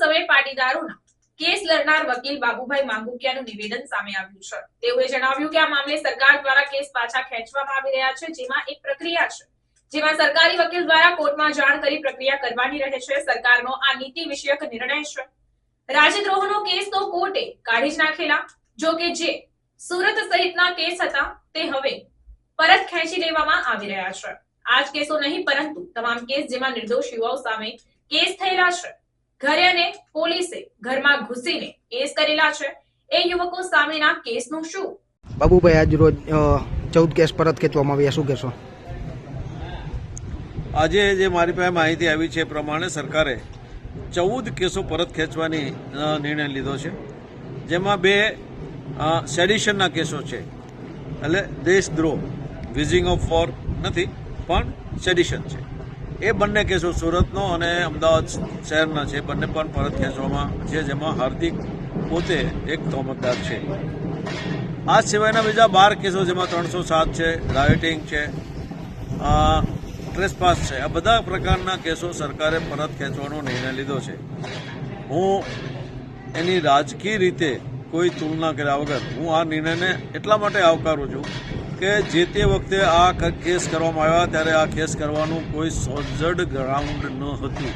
સામે પાટીદારોના કેસ લડનાર વકીલ બાબુભાઈ માંગુકિયાનું નિવેદન સામે આવ્યું છે. તેઓએ જણાવ્યું કે આ મામલે સરકાર દ્વારા કેસ પાછા ખેંચવામાં આવી રહ્યા છે, જેમાં એક પ્રક્રિયા છે. જેમાં સરકારી વકીલ દ્વારા કોર્ટમાં જાણ કરી પ્રક્રિયા કરવાની રહે છે, સરકારનો આ નીતિ વિષયક નિર્ણય છે. રાજદ્રોહનો કેસ તો કોર્ટે કાઢી જ નાખેલા. જો કે જે સુરત સહિતના કેસ હતા, તે હવે પરત ખેંચી લેવામાં આવી રહ્યા છે. આ જ કેસો નહીં, પરંતુ તમામ કેસ જેમાં નિર્દોષ યુવાઓ સામે કેસ થયેલા છે. ઘરે અને પોલીસે ઘરમાં ઘૂસીને કેસ કરેલા છે. એ યુવકો સામેના કેસનું શું? બાબુભાઈ આજ રોજ ચૌદ કેસ પરત ખેંચવામાં આવ્યા. શું કહેશો? આજે જે મારી પાસે માહિતી આવી છે એ પ્રમાણે સરકારે ચૌદ કેસો પરત ખેંચવાની નિર્ણય લીધો છે. જેમાં બે સેડિશનના કેસો છે. એટલે દેશદ્રોહ વિઝિંગ ઓફ ફોર નથી પણ સેડિશન છે. એ બંને કેસો સુરતનો અને અમદાવાદ શહેરના છે. બંને પણ પરત ખેંચવામાં છે, જેમાં હાર્દિક પોતે એક તોમતદાર છે. આ સિવાયના બીજા બાર કેસો જેમાં ત્રણસો સાત છે રાયોટિંગ છે ટ્રેસપાસ છે. આ બધા પ્રકારના કેસો સરકારે પરત ખેંચવાનો નિર્ણય લીધો છે. હું એની રાજકીય રીતે કોઈ તુલના કર્યા વગર હું આ નિર્ણયને એટલા માટે આવકારું છું કે જે તે વખતે આ કેસ કરવામાં આવ્યા ત્યારે આ કેસ કરવાનું કોઈ સોજડ ગ્રાઉન્ડ ન હતું.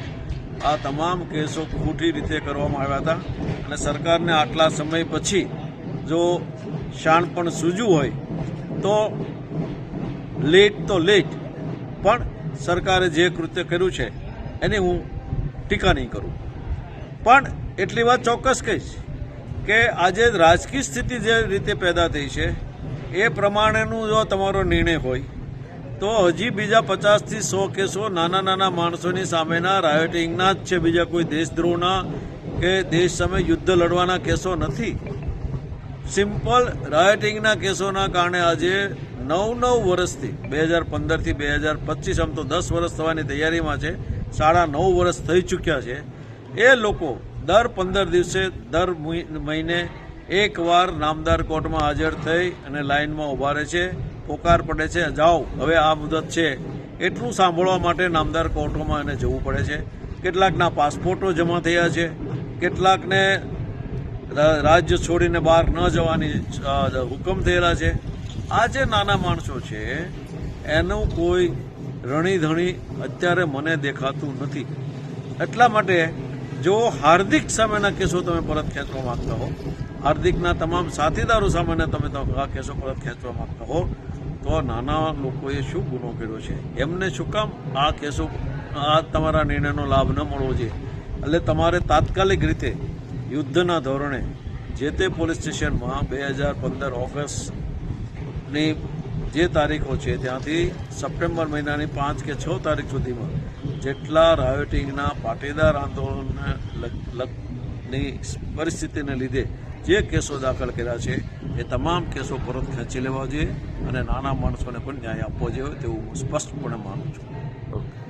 આ તમામ કેસો ખોટી રીતે કરવામાં આવ્યા હતા અને સરકારને આટલા સમય પછી જો શાણપણ સૂજ્યું હોય તો લેટ તો લેટ, પણ સરકારે જે કૃત્ય કર્યું છે એની હું ટીકા નહીં કરું. પણ એટલી વાત ચોક્કસ કહીશ કે આજે રાજકીય સ્થિતિ જે રીતે પેદા થઈ છે એ પ્રમાણેનું જો તમારો નિર્ણય હોય, તો હજી બીજા પચાસથી સો કેસો નાના નાના માણસોની સામેના રાયોટિંગના જ છે. બીજા કોઈ દેશદ્રોહના કે દેશ સામે યુદ્ધ લડવાના કેસો નથી. સિમ્પલ રાયોટિંગના કેસોના કારણે આજે નવ નવ વર્ષથી, બે હજાર પંદરથી બે હજાર પચીસ, આમ તો દસ વર્ષ થવાની તૈયારીમાં છે, સાડા નવ વર્ષ થઈ ચૂક્યા છે. એ લોકો દર પંદર દિવસે, દર મહિને એકવાર નામદાર કોર્ટમાં હાજર થઈ અને લાઇનમાં ઊભા રહે છે, પોકાર પડે છે, જાઓ, હવે આ મુદત છે. એટલું સાંભળવા માટે નામદાર કોર્ટોમાં એને જવું પડે છે. કેટલાકના પાસપોર્ટો જમા થયા છે. કેટલાકને રાજ્ય છોડીને બહાર ન જવાની હુકમ થયેલા છે. આ જે નાના માણસો છે, એનું કોઈ રણીધણી અત્યારે મને દેખાતું નથી. એટલા માટે જો હાર્દિક સામેના કેસો તમે પરત ખેંચવા માંગતા હો, હાર્દિકના તમામ સાથીદારો સામેના તમે આ કેસો પરત ખેંચવા માંગતા હો, તો નાના લોકોએ શું ગુનો કર્યો છે? એમને શું કામ આ કેસો, આ તમારા નિર્ણયનો લાભ ન મળવો જોઈએ? એટલે તમારે તાત્કાલિક રીતે યુદ્ધના ધોરણે જે તે પોલીસ સ્ટેશનમાં બે હજાર પંદર ઓગસ્ટની જે તારીખો છે, ત્યાંથી સપ્ટેમ્બર મહિનાની પાંચ કે છ તારીખ સુધીમાં જેટલા રાયોટિંગના પાટીદાર આંદોલનને લગની પરિસ્થિતિને લીધે જે કેસો દાખલ કર્યા છે, એ તમામ કેસો પરત ખેંચી લેવા જોઈએ અને નાના માણસોને પણ ન્યાય આપવો જોઈએ તેવું હું સ્પષ્ટપણે માનું છું.